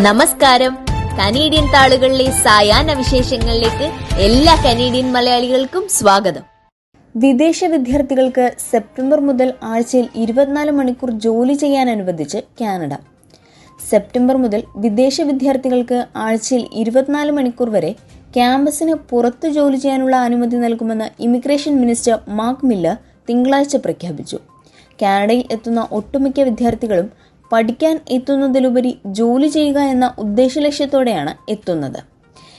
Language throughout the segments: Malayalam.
നമസ്കാരം. കനേഡിയൻ താളുകളിലെ സായാഹ്ന വിശേഷങ്ങളിലേക്ക് എല്ലാ കനേഡിയൻ മലയാളികൾക്കും സ്വാഗതം. വിദേശ വിദ്യാർത്ഥികൾക്ക് സെപ്റ്റംബർ മുതൽ ആഴ്ചയിൽ ഇരുപത്തിനാല് മണിക്കൂർ ജോലി ചെയ്യാൻ അനുവദിച്ച് കാനഡ. സെപ്റ്റംബർ മുതൽ വിദേശ വിദ്യാർത്ഥികൾക്ക് ആഴ്ചയിൽ ഇരുപത്തിനാല് മണിക്കൂർ വരെ ക്യാമ്പസിന് പുറത്ത് ജോലി ചെയ്യാനുള്ള അനുമതി നൽകുമെന്ന് ഇമിഗ്രേഷൻ മിനിസ്റ്റർ മാർക്ക് മില്ലർ തിങ്കളാഴ്ച പ്രഖ്യാപിച്ചു. കാനഡയിൽ എത്തുന്ന ഒട്ടുമിക്ക വിദ്യാർത്ഥികളും പഠിക്കാൻ എത്തുന്നതിലുപരി ജോലി ചെയ്യുക എന്ന ഉദ്ദേശലക്ഷ്യത്തോടെയാണ് എത്തുന്നത്.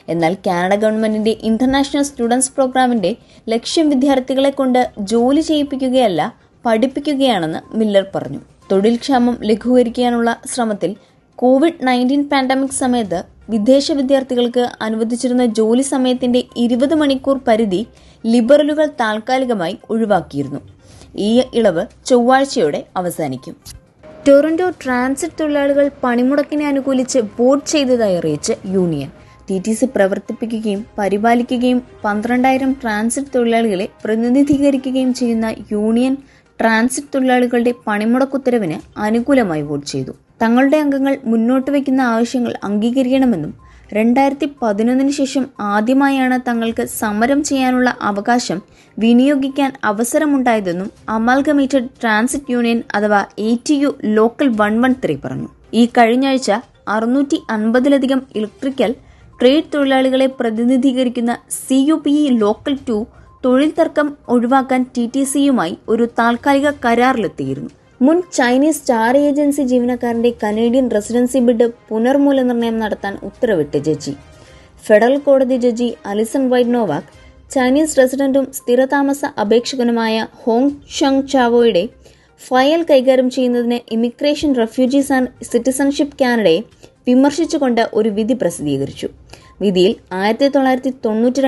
എന്നാൽ കാനഡ ഗവൺമെന്റിന്റെ ഇന്റർനാഷണൽ സ്റ്റുഡൻസ് പ്രോഗ്രാമിന്റെ ലക്ഷ്യം വിദ്യാർത്ഥികളെ കൊണ്ട് ജോലി ചെയ്യിപ്പിക്കുകയല്ല പഠിപ്പിക്കുകയാണെന്ന് മില്ലർ പറഞ്ഞു. തൊഴിൽ ക്ഷാമം ലഘൂകരിക്കാനുള്ള ശ്രമത്തിൽ കോവിഡ് നയന്റീൻ പാൻഡമിക് സമയത്ത് വിദേശ വിദ്യാർത്ഥികൾക്ക് അനുവദിച്ചിരുന്ന ജോലി സമയത്തിന്റെ ഇരുപത് മണിക്കൂർ പരിധി ലിബറലുകൾ താൽക്കാലികമായി ഒഴിവാക്കിയിരുന്നു. ഈ ഇളവ് ചൊവ്വാഴ്ചയോടെ അവസാനിക്കും. ടൊറന്റോ ട്രാൻസിറ്റ് തൊഴിലാളികൾ പണിമുടക്കിനെ അനുകൂലിച്ച് വോട്ട് ചെയ്തതായി അറിയിച്ച് യൂണിയൻ. ടി ടി സി പ്രവർത്തിപ്പിക്കുകയും പരിപാലിക്കുകയും പന്ത്രണ്ടായിരം ട്രാൻസിറ്റ് തൊഴിലാളികളെ പ്രതിനിധീകരിക്കുകയും ചെയ്യുന്ന യൂണിയൻ ട്രാൻസിറ്റ് തൊഴിലാളികളുടെ പണിമുടക്കുത്തരവിന് അനുകൂലമായി വോട്ട് ചെയ്തു. തങ്ങളുടെ അംഗങ്ങൾ മുന്നോട്ട് വയ്ക്കുന്ന ആവശ്യങ്ങൾ അംഗീകരിക്കണമെന്നും രണ്ടായിരത്തി പതിനൊന്നിന് ശേഷം ആദ്യമായാണ് തങ്ങൾക്ക് സമരം ചെയ്യാനുള്ള അവകാശം വിനിയോഗിക്കാൻ അവസരമുണ്ടായതെന്നും അമാൽഗമേറ്റഡ് ട്രാൻസിറ്റ് യൂണിയൻ അഥവാ A T U local one one three പറഞ്ഞു. ഈ കഴിഞ്ഞാഴ്ച അറുന്നൂറ്റി അൻപതിലധികം ഇലക്ട്രിക്കൽ ട്രേഡ് തൊഴിലാളികളെ പ്രതിനിധീകരിക്കുന്ന C U P E local two തൊഴിൽ തർക്കം ഒഴിവാക്കാൻ ടി ടി സിയുമായി ഒരു താൽക്കാലിക കരാറിലെത്തിയിരുന്നു. മുൻ ചൈനീസ് സ്റ്റാർ ഏജൻസി ജീവനക്കാരന്റെ കനേഡിയൻ റെസിഡൻസി ബിഡ് പുനർമൂല്യനിർണയം നടത്താൻ ഉത്തരവിട്ട് ജഡ്ജി. ഫെഡറൽ കോടതി judge Alison Whyte Nowak Nowak Chinese റെസിഡന്റും സ്ഥിരതാമസ അപേക്ഷകനുമായ ഹോങ് ഷങ് ചാവോയുടെ ഫയൽ കൈകാര്യം ചെയ്യുന്നതിന് ഇമിഗ്രേഷൻ റെഫ്യൂജീസ് ആൻഡ് സിറ്റിസൺഷിപ്പ് കാനഡയെ വിമർശിച്ചുകൊണ്ട് ഒരു വിധി പ്രസിദ്ധീകരിച്ചു. വിധിയിൽ ആയിരത്തി തൊള്ളായിരത്തി തൊണ്ണൂറ്റി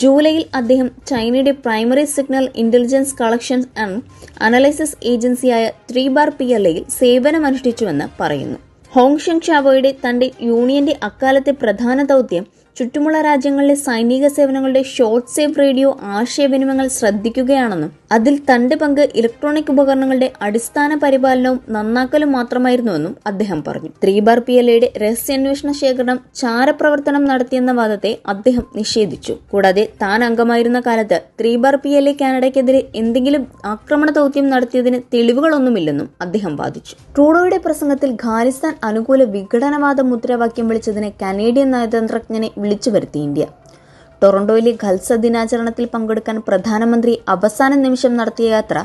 ജൂലൈയിൽ അദ്ദേഹം ചൈനയുടെ primary signal intelligence collections and analysis ഏജൻസിയായ ത്രീ ബാർ പി എൽ എയിൽ സേവനമനുഷ്ഠിച്ചുവെന്ന് പറയുന്നു. ഹോങ്ഷങ് ഷാവോയുടെ തന്റെ യൂണിയന്റെ അക്കാലത്തെ പ്രധാന ദൗത്യം ചുറ്റുമുള്ള രാജ്യങ്ങളിലെ സൈനിക സേവനങ്ങളുടെ ഷോർട്ട് സേവ് റേഡിയോ ആശയവിനിമയങ്ങൾ ശ്രദ്ധിക്കുകയാണെന്നും അതിൽ തന്റെ പങ്ക് ഇലക്ട്രോണിക് ഉപകരണങ്ങളുടെ അടിസ്ഥാന പരിപാലനവും നന്നാക്കലും മാത്രമായിരുന്നുവെന്നും അദ്ദേഹം പറഞ്ഞു. ത്രീ ബാർ പി എൽ എയുടെ രഹസ്യാന്വേഷണ ശേഖരണം ചാരപ്രവർത്തനം നടത്തിയെന്ന വാദത്തെ അദ്ദേഹം നിഷേധിച്ചു. കൂടാതെ താൻ അംഗമായിരുന്ന കാലത്ത് three bar P L A കാനഡയ്ക്കെതിരെ എന്തെങ്കിലും ആക്രമണ ദൗത്യം നടത്തിയതിന് തെളിവുകളൊന്നുമില്ലെന്നും അദ്ദേഹം വാദിച്ചു. ട്രൂഡോയുടെ പ്രസംഗത്തിൽ ഖാലിസ്ഥാൻ അനുകൂല വിഘടനവാദ മുദ്രാവാക്യം വിളിച്ചതിന് കനേഡിയൻ നയതന്ത്രജ്ഞനെ വിളിച്ചു വരുത്തി ഇന്ത്യ. ടൊറന്റോയിലെ ഖൽസ ദിനാചരണത്തിൽ പങ്കെടുക്കാൻ പ്രധാനമന്ത്രി അവസാന നിമിഷം നടത്തിയ യാത്ര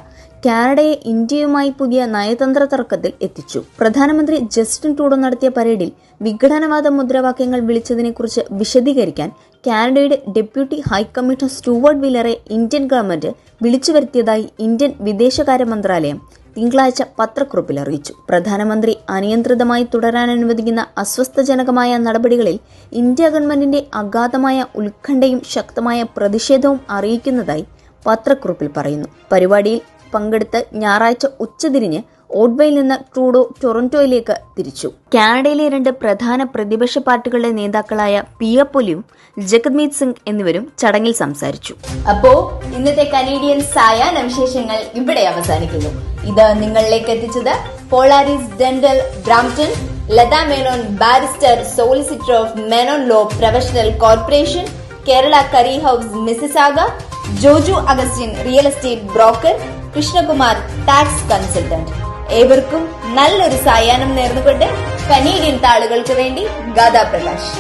കാനഡയെ ഇന്ത്യയുമായി പുതിയ നയതന്ത്ര തർക്കത്തിൽ എത്തിച്ചു. പ്രധാനമന്ത്രി ജസ്റ്റിൻ ട്രൂഡോ നടത്തിയ പരേഡിൽ വിഘടനവാദ മുദ്രാവാക്യങ്ങൾ വിളിച്ചതിനെക്കുറിച്ച് വിശദീകരിക്കാൻ കാനഡയുടെ ഡെപ്യൂട്ടി ഹൈക്കമ്മീഷണർ സ്റ്റുവർട്ട് വില്ലറെ ഇന്ത്യൻ ഗവൺമെന്റ് വിളിച്ചു വരുത്തിയതായി ഇന്ത്യൻ വിദേശകാര്യ മന്ത്രാലയം തിങ്കളാഴ്ച പത്രക്കുറിപ്പിൽ അറിയിച്ചു. പ്രധാനമന്ത്രി അനിയന്ത്രിതമായി തുടരാൻ അനുവദിക്കുന്ന അസ്വസ്ഥജനകമായ നടപടികളിൽ ഇന്ത്യ ഗവൺമെന്റിന്റെ അഗാധമായ ഉത്കണ്ഠയും ശക്തമായ പ്രതിഷേധവും അറിയിക്കുന്നതായി പത്രക്കുറിപ്പിൽ പറയുന്നു. പരിപാടിയിൽ പങ്കെടുത്ത് ഞായറാഴ്ച ഉച്ചതിരിഞ്ഞ് ഓഡ്വയിൽ നിന്ന് ട്രൂഡോ ടൊറന്റോയിലേക്ക് തിരിച്ചു. കാനഡയിലെ രണ്ട് പ്രധാന പ്രതിപക്ഷ പാർട്ടികളുടെ നേതാക്കളായ പിയ പൊലിയും ജഗത്മീത് സിംഗ് എന്നിവരും ചടങ്ങിൽ സംസാരിച്ചു. അപ്പോ ഇന്നത്തെ കനേഡിയൻ സായാഹ്ന വിശേഷങ്ങൾ ഇവിടെ അവസാനിക്കുന്നു. ഇത് നിങ്ങളിലേക്ക് എത്തിച്ചത് Polaris dental Brampton Latha Menon barrister solicitor of Menon law professional corporation Kerala curry house Mississauga Joju Augustine real estate broker Krishnakumar tax consultant. ഏവർക്കും നല്ലൊരു സായാഹ്നം നേർന്നുകൊണ്ട് കനേഡിയൻ താളുകൾക്ക് വേണ്ടി ഗാഥാ പ്രകാശ്